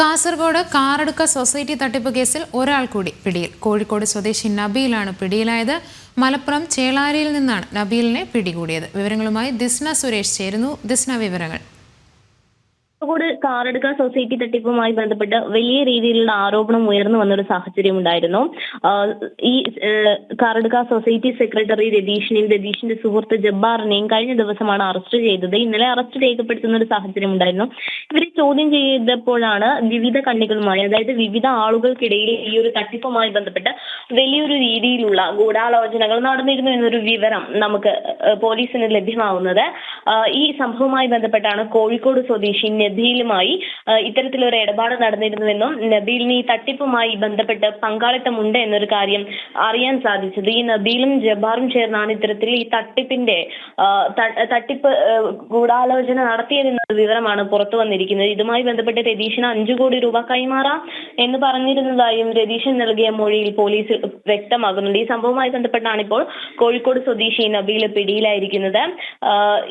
Kasaragod Karadka society തട്ടിപ്പ് കേസിൽ ഒരാൾ കൂടി പിടിയിൽ. കോഴിക്കോട് സ്വദേശി നബീലാണ് പിടിയിലായത്. മലപ്പുറം ചേളാരിയിൽ നിന്നാണ് നബീലിനെ പിടികൂടിയത്. വിവരങ്ങളുമായി ദിസ്ന സുരേഷ് ചേരുന്നു. ദിസ്ന വിവരങ്ങൾ. കാസർഗോഡ് കാറെടുക്ക സൊസൈറ്റി തട്ടിപ്പുമായി ബന്ധപ്പെട്ട് വലിയ രീതിയിലുള്ള ആരോപണം ഉയർന്നു വന്നൊരു സാഹചര്യം ഉണ്ടായിരുന്നു. ഈ കാറെടുക്ക സൊസൈറ്റി സെക്രട്ടറി രതീഷിനെയും രതീഷിന്റെ സുഹൃത്ത് ജബ്ബാറിനെയും കഴിഞ്ഞ ദിവസമാണ് അറസ്റ്റ് ചെയ്തത്. ഇന്നലെ അറസ്റ്റ് രേഖപ്പെടുത്തുന്ന ഒരു സാഹചര്യം ഉണ്ടായിരുന്നു. ഇവരെ ചോദ്യം ചെയ്തപ്പോഴാണ് വിവിധ കണ്ണികളുമായി അതായത് വിവിധ ആളുകൾക്കിടയിൽ ഈ ഒരു തട്ടിപ്പുമായി ബന്ധപ്പെട്ട് വലിയൊരു രീതിയിലുള്ള ഗൂഢാലോചനകൾ നടന്നിരുന്നു എന്നൊരു വിവരം നമുക്ക് പോലീസിന് ലഭ്യമാവുന്നത്. ഈ സംഭവവുമായി ബന്ധപ്പെട്ടാണ് കോഴിക്കോട് സ്വദേശി നബീലുമായി ഇത്തരത്തിലൊരു ഇടപാട് നടന്നിരുന്നുവെന്നും നബീലിന് ഈ തട്ടിപ്പുമായി ബന്ധപ്പെട്ട് പങ്കാളിത്തമുണ്ട് എന്നൊരു കാര്യം അറിയാൻ സാധിച്ചത്. ഈ നബീലും ജബ്ബാറും ചേർന്നാണ് ഇത്തരത്തിൽ ഈ തട്ടിപ്പിന്റെ തട്ടിപ്പ് ഗൂഢാലോചന നടത്തിയതെന്ന വിവരമാണ് പുറത്തു വന്നിരിക്കുന്നത്. ഇതുമായി ബന്ധപ്പെട്ട് രതീഷിന് അഞ്ചു കോടി രൂപ കൈമാറാം എന്ന് പറഞ്ഞിരുന്നതായും രതീഷൻ നൽകിയ മൊഴിയിൽ പോലീസ് വ്യക്തമാകുന്നുണ്ട് ഈ സംഭവവുമായി ബന്ധപ്പെട്ടാണ് ഇപ്പോൾ കോഴിക്കോട് സ്വദേശി നബീൽ പിടിയിലായിരിക്കുന്നത്.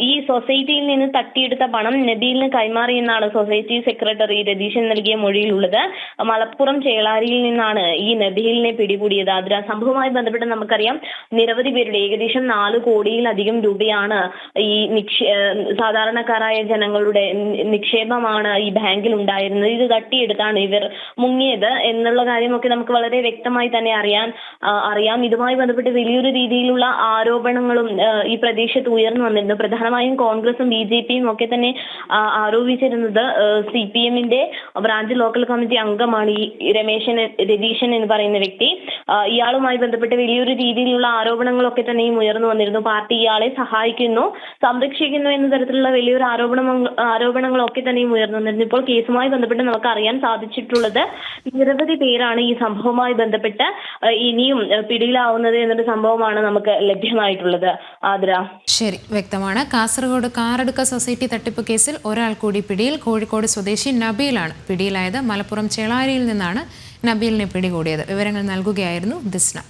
ഈ സൊസൈറ്റിയിൽ നിന്ന് തട്ടിയെടുത്ത പണം നബീലിന് കൈമാറിയെന്നാണ് സൊസൈറ്റി സെക്രട്ടറി രതീശൻ നൽകിയ മൊഴിയിലുള്ളത്. മലപ്പുറം ചേളാരിയിൽ നിന്നാണ് ഈ നബീലിനെ പിടികൂടിയത്. അതിന് ആ സംഭവവുമായി ബന്ധപ്പെട്ട് നമുക്കറിയാം നിരവധി പേരുടെ ഏകദേശം നാല് കോടിയിലധികം രൂപയാണ് ഈ നിക്ഷേ സാധാരണക്കാരായ ജനങ്ങളുടെ നിക്ഷേപമാണ് ഈ ബാങ്കിൽ ഉണ്ടായിരുന്നത്. ഇത് തട്ടിയെടുത്താണ് ഇവർ മുങ്ങിയത് എന്നുള്ള കാര്യമൊക്കെ നമുക്ക് വളരെ വ്യക്തമായി തന്നെ അറിയാൻ അറിയാം. ഇതുമായി ബന്ധപ്പെട്ട് വലിയൊരു രീതിയിലുള്ള ആരോപണങ്ങളും ഈ പ്രദേശത്ത് ഉയർന്നു വന്നിരുന്നു. പ്രധാനമായും കോൺഗ്രസും ബി ജെ പിയും ഒക്കെ തന്നെ ആരോപിച്ചിരുന്നത് സി പി എമ്മിന്റെ ബ്രാഞ്ച് ലോക്കൽ കമ്മിറ്റി അംഗമാണ് ഈ രമേശൻ രതീശൻ എന്ന് പറയുന്ന വ്യക്തി. ഇയാളുമായി ബന്ധപ്പെട്ട് വലിയൊരു രീതിയിലുള്ള ആരോപണങ്ങളൊക്കെ തന്നെയും ഉയർന്നു വന്നിരുന്നു. പാർട്ടി ഇയാളെ സഹായിക്കുന്നു സംരക്ഷിക്കുന്നു എന്ന തരത്തിലുള്ള വലിയൊരു ആരോപണം ആരോപണങ്ങളൊക്കെ തന്നെയും ഉയർന്നു വന്നിരുന്നു. ഇപ്പോൾ കേസുമായി ബന്ധപ്പെട്ട് നമുക്ക് അറിയാൻ സാധിച്ചിട്ടുള്ളത് നിരവധി പേരാണ് ഈ സംഭവവുമായി ബന്ധപ്പെട്ട് ഇനിയും പിടിയിലാവുന്നത് എന്നൊരു സംഭവമാണ് നമുക്ക് ലഭ്യമായിട്ടുള്ളത്. ആതിര. ശരി വ്യക്തമാണ്. കാസർഗോഡ് കാറടുക്ക സൊസൈറ്റി തട്ടിപ്പ് കേസിൽ ഒരാൾ കൂടി പിടിയിൽ കോഴിക്കോട് സ്വദേശി നബീലാണ്. പിടിയിലായത് മലപ്പുറം ചേളാരിയിൽ നിന്നാണ്. നബീലിനെ പിടികൂടിയത്. വിവരങ്ങൾ നൽകുകയായിരുന്നു ദിസ്ന